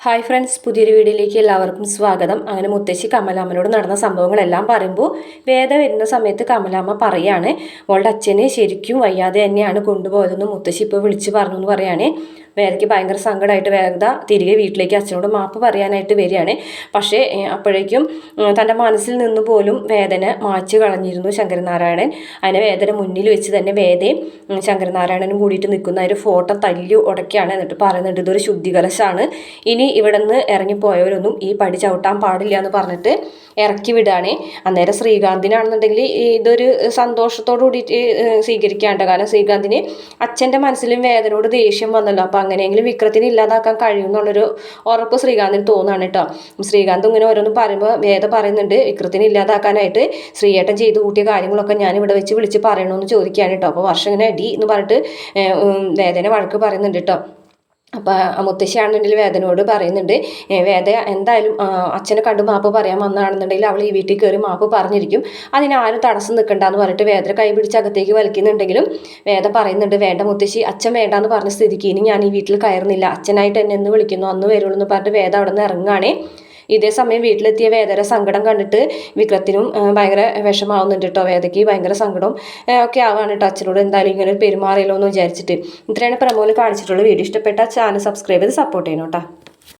Hi friends പുതിയൊരു വീഡിയോയിലേക്ക് എല്ലാവർക്കും സ്വാഗതം. അങ്ങനെ മുത്തശ്ശി കമലാമ്മനോട് നടന്ന സംഭവങ്ങളെല്ലാം പറയുമ്പോൾ വേദ വരുന്ന സമയത്ത് കമലാമ്മ പറയാണ് അവളുടെ അച്ഛനെ ശരിക്കും വയ്യാതെ തന്നെയാണ് കൊണ്ടുപോയതെന്ന് മുത്തശ്ശി ഇപ്പോൾ വിളിച്ച് പറഞ്ഞു എന്ന് പറയുകയാണ് വേദയ്ക്ക് ഭയങ്കര സങ്കടമായിട്ട് വേദ തിരികെ വീട്ടിലേക്ക് അച്ഛനോട് മാപ്പ് പറയാനായിട്ട് വരികയാണ്. പക്ഷേ അപ്പോഴേക്കും തന്റെ മനസ്സിൽ നിന്ന് പോലും വേദന മാച്ചു കളഞ്ഞിരുന്നു ശങ്കരനാരായണൻ. അതിനെ വേദന മുന്നിൽ വെച്ച് തന്നെ വേദയും ശങ്കരനാരായണനും കൂടിയിട്ട് നിൽക്കുന്ന ഒരു ഫോട്ടോ തല്ലി ഉടയ്ക്കുകയാണ് എന്നിട്ട് പറയുന്നുണ്ട് ഇതൊരു ശുദ്ധികലശാണ്. ഇനി ഇവിടെ നിന്ന് ഇറങ്ങിപ്പോയവരൊന്നും ഈ പടി ചവിട്ടാൻ പാടില്ല എന്ന് പറഞ്ഞിട്ട് ഇറക്കി വിടുകയാണ്. അന്നേരം ശ്രീകാന്തിനാണെന്നുണ്ടെങ്കിൽ ഇതൊരു സന്തോഷത്തോടു കൂടിയിട്ട് സ്വീകരിക്കാണ്ട് കാരണം ശ്രീകാന്തിന് അച്ഛന്റെ മനസ്സിലും വേദനയോട് ദേഷ്യം വന്നല്ലോ. അപ്പോൾ അങ്ങനെയെങ്കിലും വിക്രത്തിനെ ഇല്ലാതാക്കാൻ കഴിയും എന്നുള്ളൊരു ഉറപ്പ് ശ്രീകാന്തിന് തോന്നുകയാണ് കേട്ടോ. ശ്രീകാന്ത് ഇങ്ങനെ ഓരോന്നും പറയുമ്പോൾ വേദ പറയുന്നുണ്ട് വിക്രത്തിനെ ഇല്ലാതാക്കാനായിട്ട് ശ്രീയേട്ടൻ ചെയ്തു കൂട്ടിയ കാര്യങ്ങളൊക്കെ ഞാൻ ഇവിടെ വെച്ച് വിളിച്ച് പറയണമെന്ന് ചോദിക്കുകയാണ് കേട്ടോ. അപ്പോൾ വർഷം ഇങ്ങനെ അടി എന്ന് പറഞ്ഞിട്ട് വേദന വഴക്ക് പറയുന്നുണ്ട് കേട്ടോ. അപ്പോൾ മുത്തശ്ശിയാണെന്നുണ്ടെങ്കിൽ വേദനയോട് പറയുന്നുണ്ട് വേദ എന്തായാലും അച്ഛനെ കണ്ട് മാപ്പ് പറയാൻ വന്നതാണെന്നുണ്ടെങ്കിൽ അവൾ ഈ വീട്ടിൽ കയറി മാപ്പ് പറഞ്ഞിരിക്കും. അതിനാരും തടസ്സം നിൽക്കണ്ടെന്ന് പറഞ്ഞിട്ട് വേദന കൈ പിടിച്ച് അകത്തേക്ക് വലിക്കുന്നുണ്ടെങ്കിലും വേദ പറയുന്നുണ്ട് വേണ്ട മുത്തശ്ശി അച്ഛൻ വേണ്ടാന്ന് പറഞ്ഞ സ്ഥിതിക്ക് ഇനി ഞാൻ ഈ വീട്ടിൽ കയറുന്നില്ല. അച്ഛനായിട്ട് എന്നെ എന്ന് വിളിക്കുന്നു അന്ന് വരുള്ളൂ എന്ന് പറഞ്ഞിട്ട് വേദ അവിടെ നിന്ന് ഇറങ്ങുകയാണേ ഇതേ സമയം വീട്ടിലെത്തിയ വേദന സങ്കടം കണ്ടിട്ട് വിക്രത്തിനും ഭയങ്കര വിഷമാവുന്നുണ്ട് കേട്ടോ വേദയ്ക്ക്. ഭയങ്കര സങ്കടം ഒക്കെ ആവാണ് കേട്ടോ അച്ഛനോട് എന്തായാലും ഇങ്ങനെ പെരുമാറിയല്ലോ എന്ന് വിചാരിച്ചിട്ട്. ഇത്രയാണ് പ്രമോൽ കാണിച്ചിട്ടുള്ള വീഡിയോ. ഇഷ്ടപ്പെട്ട ചാനൽ സബ്സ്ക്രൈബ് ചെയ്ത് സപ്പോർട്ട് ചെയ്യണം കേട്ടോ